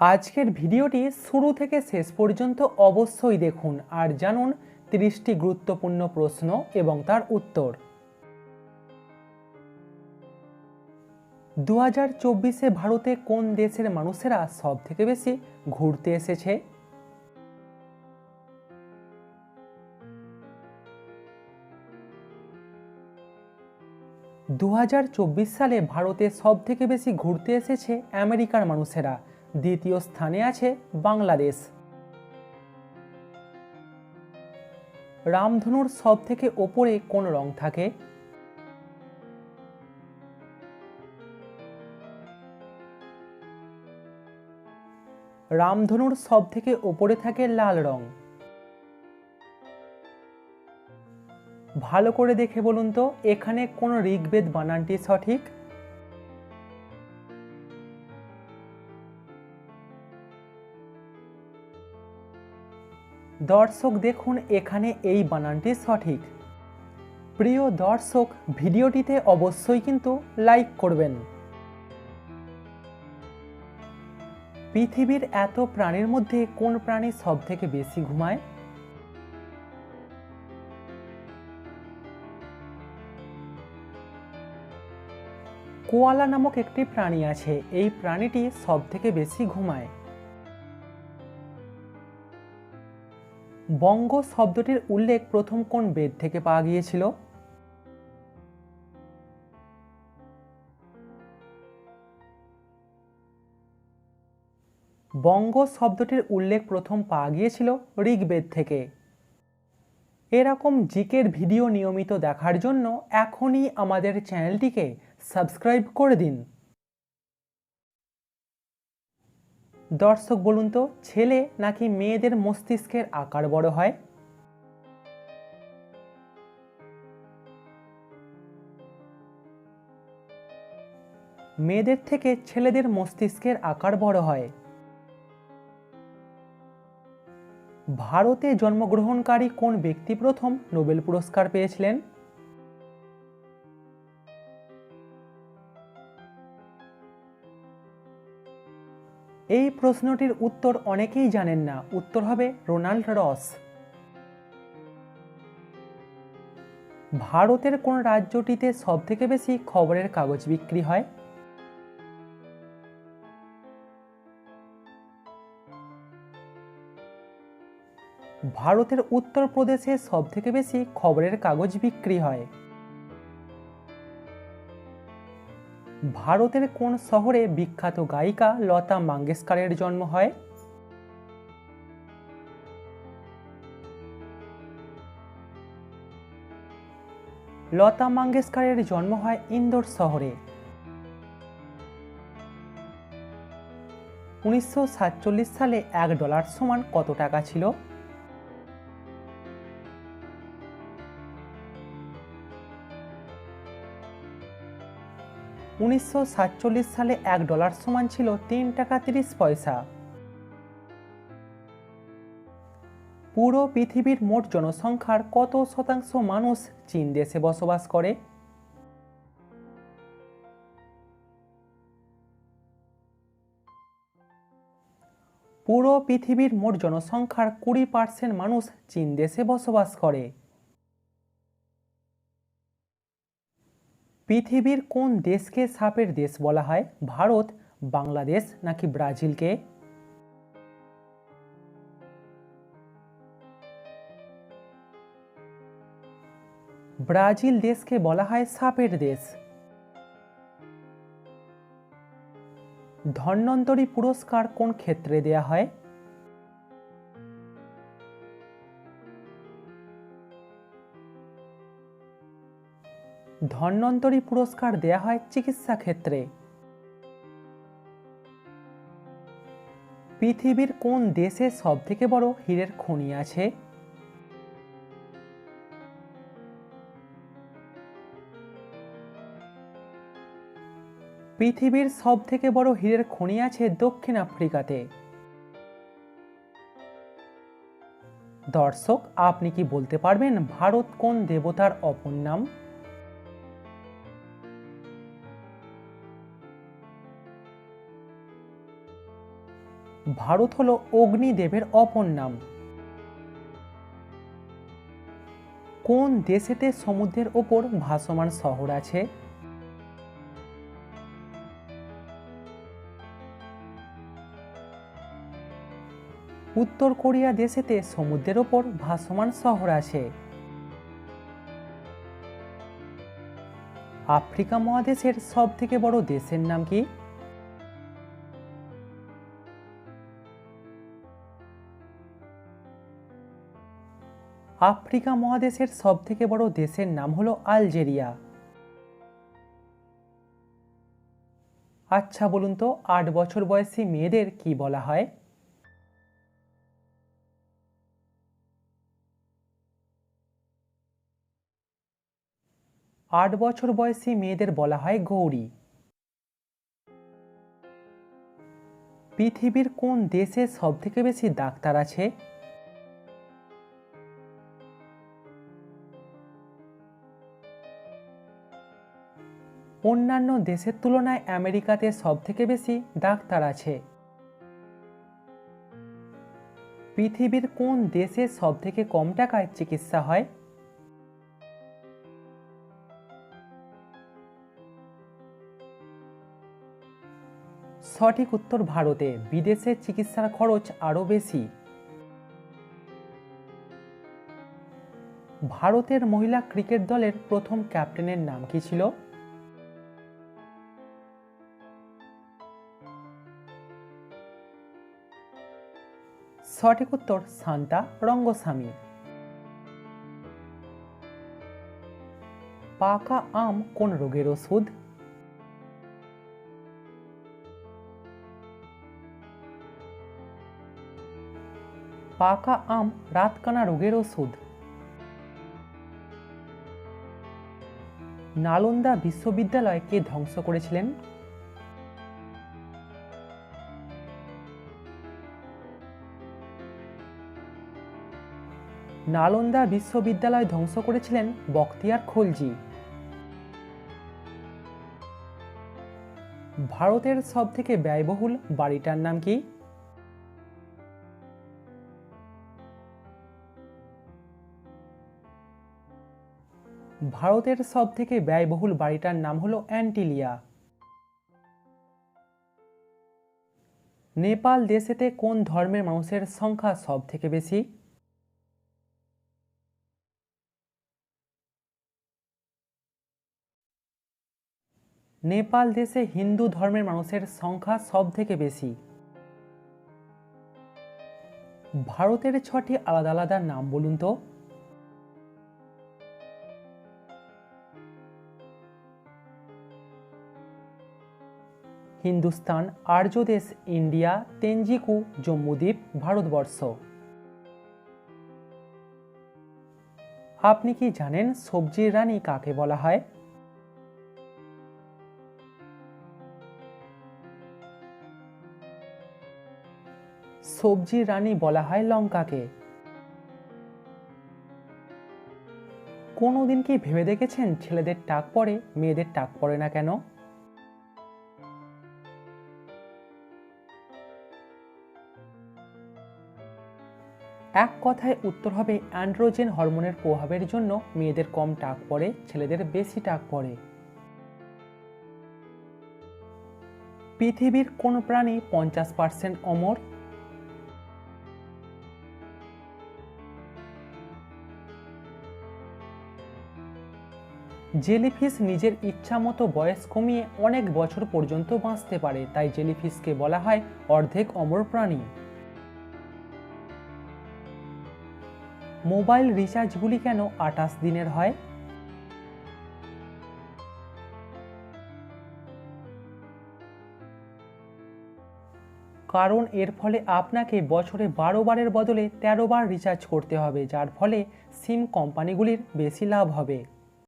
আজকের ভিডিওটি শুরু থেকে শেষ পর্যন্ত অবশ্যই দেখুন আর জানুন তিরিশটি গুরুত্বপূর্ণ প্রশ্ন এবং তার উত্তর। দু হাজার চব্বিশে ভারতে কোন দেশের মানুষেরা সব থেকে বেশি ঘুরতে এসেছে? দু হাজার চব্বিশ সালে ভারতে সব থেকে বেশি ঘুরতে এসেছে আমেরিকার মানুষেরা। দ্বিতীয় স্থানে আছে বাংলাদেশ। রামধনুর সব থেকে ওপরে কোন রং থাকে? রামধনুর সব থেকে ওপরে থাকে লাল রং। ভালো করে দেখে বলুন তো, এখানে কোন ঋগ্বেদ বানানটি সঠিক? দর্শক দেখুন এখানে এই বানানটি সঠিক। প্রিয় দর্শক, ভিডিওটিতে অবশ্যই কিন্তু লাইক করবেন। পৃথিবীর এত প্রাণীর মধ্যে কোন প্রাণী সব থেকে বেশি ঘুমায়? কোয়ালা নামক একটি প্রাণী আছে, এই প্রাণীটি সব থেকে বেশি ঘুমায়। বঙ্গ শব্দটির উল্লেখ প্রথম কোন বেদ থেকে পাওয়া গিয়েছিল? বঙ্গ শব্দটির উল্লেখ প্রথম পাওয়া গিয়েছিল ঋগ্বেদ থেকে। এরকম জিকের ভিডিও নিয়মিত দেখার জন্য এখনই আমাদের চ্যানেলটিকে সাবস্ক্রাইব করে দিন। দর্শক বলুন তো, ছেলে নাকি মেয়েদের মস্তিষ্কের আকার বড় হয়? মেয়েদের থেকে ছেলেদের মস্তিষ্কের আকার বড় হয়। ভারতে জন্মগ্রহণকারী কোন ব্যক্তি প্রথম নোবেল পুরস্কার পেয়েছিলেন? এই প্রশ্নটির উত্তর অনেকেই জানেন না। উত্তর হবে রোনাল্ড রস। ভারতের কোন রাজ্যটিতে সব থেকে বেশি খবরের কাগজ বিক্রি হয়? ভারতের উত্তরপ্রদেশে সব থেকে বেশি খবরের কাগজ বিক্রি হয়। ভারতের কোন শহরে বিখ্যাত গায়িকা লতা মঙ্গেশকরের জন্ম হয়? লতা মঙ্গেশকরের জন্ম হয় ইন্দোর শহরে। উনিশশো সাতচল্লিশ সালে এক ডলার সমান কত টাকা ছিল? উনিশশো সাতচল্লিশ সালে এক ডলার সমান ছিল তিন টাকা তিরিশ পয়সা। পুরো পৃথিবীর মোট জনসংখ্যার কত শতাংশ মানুষ চীন দেশে বসবাস করে? পুরো পৃথিবীর মোট জনসংখ্যার কুড়ি পার্সেন্ট মানুষ চীন দেশে বসবাস করে। পৃথিবীর কোন দেশকে সাপের দেশ বলা হয়? ভারত, বাংলাদেশ নাকি ব্রাজিলকে? ব্রাজিল দেশকে বলা হয় সাপের দেশ। ধন্বন্তরী পুরস্কার কোন ক্ষেত্রে দেয়া হয়? ধন্বন্তরী পুরস্কার দেয়া হয় চিকিৎসা ক্ষেত্রে। পৃথিবীর কোন দেশে সব থেকে বড় হীরের খনি আছে? পৃথিবীর সব থেকে বড় হীরের খনি আছে দক্ষিণ আফ্রিকাতে। দর্শক, আপনি কি বলতে পারবেন ভারত কোন দেবতার অপর নাম? ভারত হলো অগ্নিদেবের অপর নাম। কোন দেশেতে সমুদ্রের ওপর ভাসমান শহর আছে? উত্তর কোরিয়া দেশেতে সমুদ্রের ওপর ভাসমান শহর আছে। আফ্রিকা মহাদেশের সব থেকে বড় দেশের নাম কি? আফ্রিকা মহাদেশের সব থেকে বড় দেশের নাম হলো আলজেরিয়া। আচ্ছা বলুন তো, আট বছর বয়সী মেয়েদের কি বলা হয়? আট বছর বয়সী মেয়েদের বলা হয় গৌরী। পৃথিবীর কোন দেশে সব থেকে বেশি ডাক্তার আছে? অন্যান্য দেশের তুলনায় আমেরিকাতে সব থেকে বেশি ডাক্তার আছে। পৃথিবীর কোন দেশে সব থেকে কম টাকায় চিকিৎসা হয়? সঠিক উত্তর ভারতে, বিদেশে চিকিৎসার খরচ আরও বেশি। ভারতের মহিলা ক্রিকেট দলের প্রথম ক্যাপ্টেনের নাম কি ছিল? সঠিক উত্তর শান্তা রঙ্গস্বামী। পাকা আম কোন রোগের ওষুধ? পাকা আম রাতকানা রোগের ওষুধ। নালন্দা বিশ্ববিদ্যালয় কে ধ্বংস করেছিলেন? নালন্দা বিশ্ববিদ্যালয় ধ্বংস করেছিলেন বখতিয়ার খলজি। ভারতের সব থেকে ব্যয়বহুল বাড়িটার নাম কি? ভারতের সব থেকে ব্যয়বহুল বাড়িটার নাম হলো অ্যান্টিলিয়া। নেপাল দেশেতে কোন ধর্মের মানুষের সংখ্যা সব থেকে বেশি? নেপাল দেশে হিন্দু ধর্মের মানুষের সংখ্যা সব থেকে বেশি। ভারতের ছটি আলাদা আলাদা নাম বলুন তো। Hindustan Aryadesh India, Tenjiku, Jambudvipa, Bharatvarsha. আপনি কি জানেন সবজির রানী কাকে বলা হয়? সবজির রানী বলা হয় লঙ্কাকে। কোনোদিন কি ভেবে দেখেছেন ছেলেদের টাক পড়ে, মেয়েদের টাক পড়ে না কেন? এক কথায় উত্তর হবে অ্যান্ড্রোজেন হরমোনের প্রভাবের জন্য মেয়েদের কম টাক পড়ে, ছেলেদের বেশি টাক পড়ে। পৃথিবীর কোন প্রাণী পঞ্চাশ পার্সেন্ট অমর জেলিফিশ নিজের ইচ্ছা মতো বয়স কমিয়ে অনেক বছর পর্যন্ত বাঁচতে পারে, তাই জেলিফিশকে বলা হয় অর্ধেক অমর প্রাণী। মোবাইল রিচার্জগুলি কেন আটাশ দিনের হয়? কারণ এর ফলে আপনাকে বছরে বারো বারের বদলে তেরো বার রিচার্জ করতে হবে, যার ফলে সিম কোম্পানিগুলির বেশি লাভ হবে।